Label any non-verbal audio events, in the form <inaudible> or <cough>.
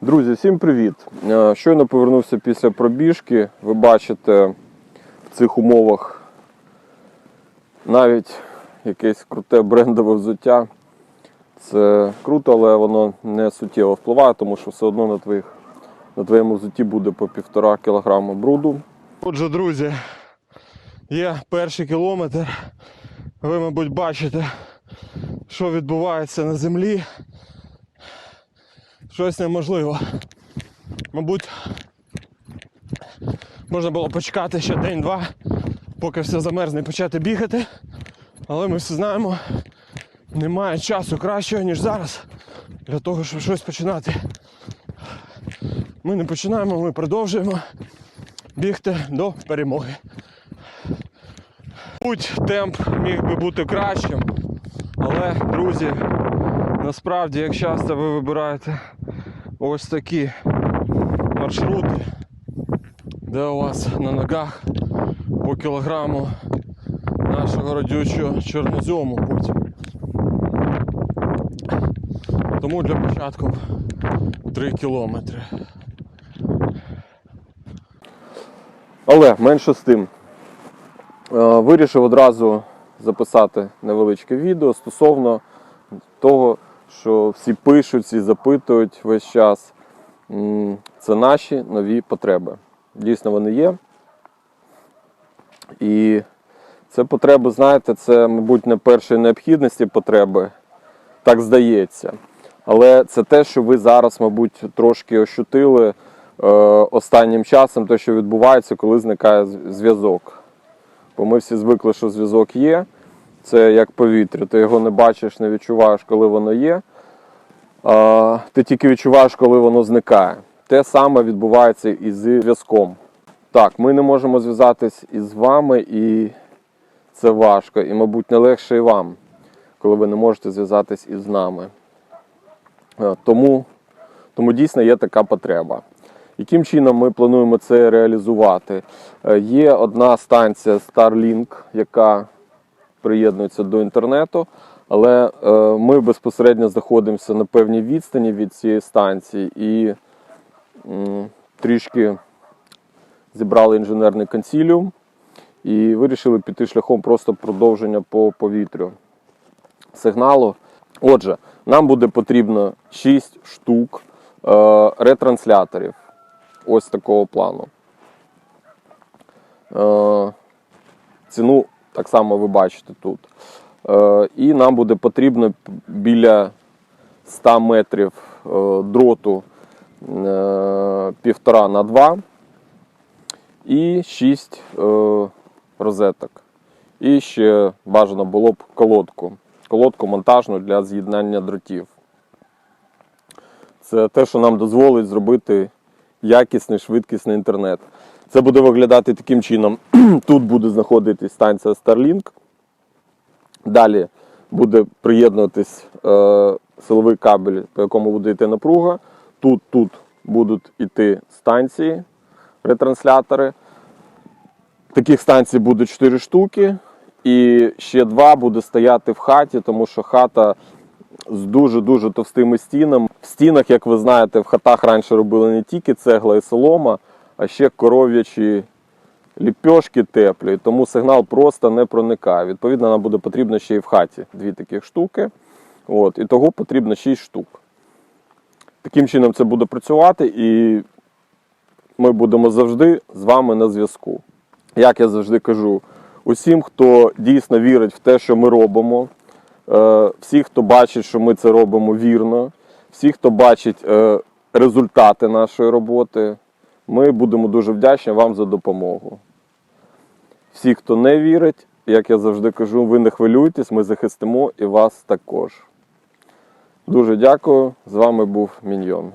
Друзі, всім привіт! Е, Щойно повернувся після пробіжки. Ви бачите в цих умовах навіть якесь круте брендове взуття. Це круто, але воно не суттєво впливає, тому що все одно на, твоїх, на твоєму взутті буде по півтора кілограма бруду. Отже, друзі, є перший кілометр. Ви, мабуть, бачите, що відбувається на землі. Щось неможливо. Мабуть, можна було почекати ще день-два, поки все замерзне і почати бігати. Але ми всі знаємо, немає часу кращого, ніж зараз, для того, щоб щось починати. Ми не починаємо, ми продовжуємо бігти до перемоги. Будь темп міг би бути кращим, але, друзі, насправді, як часто ви вибираєте ось такі маршрути, де у вас на ногах по кілограму нашого родючого чорнозьому потім. Тому для початку 3 кілометри. Але менше з тим. Е, Вирішив одразу записати невеличке відео стосовно того, що всі пишуть, всі запитують весь час. Це наші нові потреби. Дійсно, вони є. І це потреби, знаєте, це, мабуть, не першої необхідності потреби, так здається. Але це те, що ви зараз, мабуть, трошки ощутили е, останнім часом, те, що відбувається, коли зникає зв'язок. Бо ми всі звикли, що зв'язок є. Це як повітря. Ти його не бачиш, не відчуваєш, коли воно є. Ти тільки відчуваєш, коли воно зникає. Те саме відбувається і з зв'язком. Так, ми не можемо зв'язатись із вами, і це важко. І, мабуть, не легше і вам, коли ви не можете зв'язатись із нами. Тому, тому дійсно є така потреба. Яким чином ми плануємо це реалізувати? Е, Є одна станція Starlink, яка приєднується до інтернету, але е, ми безпосередньо знаходимося на певній відстані від цієї станції і трішки зібрали інженерний консіліум і вирішили піти шляхом просто продовження по повітрю сигналу. Отже, нам буде потрібно 6 штук е, ретрансляторів ось такого плану. Е, ціну так само ви бачите тут. Е, і нам буде потрібно біля 100 метрів е, дроту е, півтора на 2 і 6 е, розеток. І ще бажано було б колодку. Колодку монтажну для з'єднання дротів. Це те, що нам дозволить зробити якісний, швидкісний інтернет. Це буде виглядати таким чином. <clears throat> Тут буде знаходитись станція Starlink. Далі буде приєднуватись е, силовий кабель, по якому буде йти напруга. Тут, тут будуть йти станції, ретранслятори. Таких станцій буде 4 штуки. І ще два буде стояти в хаті, тому що хата з дуже-дуже товстими стінами. В стінах, як ви знаєте, в хатах раніше робили не тільки цегла і солома, а ще коров'ячі ліпьошки теплі. Тому сигнал просто не проникає. Відповідно, нам буде потрібно ще й в хаті дві таких штуки. От, і того потрібно 6 штук. Таким чином це буде працювати, і ми будемо завжди з вами на зв'язку. Як я завжди кажу, усім, хто дійсно вірить в те, що ми робимо, е, всі, хто бачить, що ми це робимо вірно, всі, хто бачить е, результати нашої роботи, ми будемо дуже вдячні вам за допомогу. Всі, хто не вірить, як я завжди кажу, ви не хвилюйтесь, ми захистимо і вас також. Дуже дякую. З вами був Міньйон.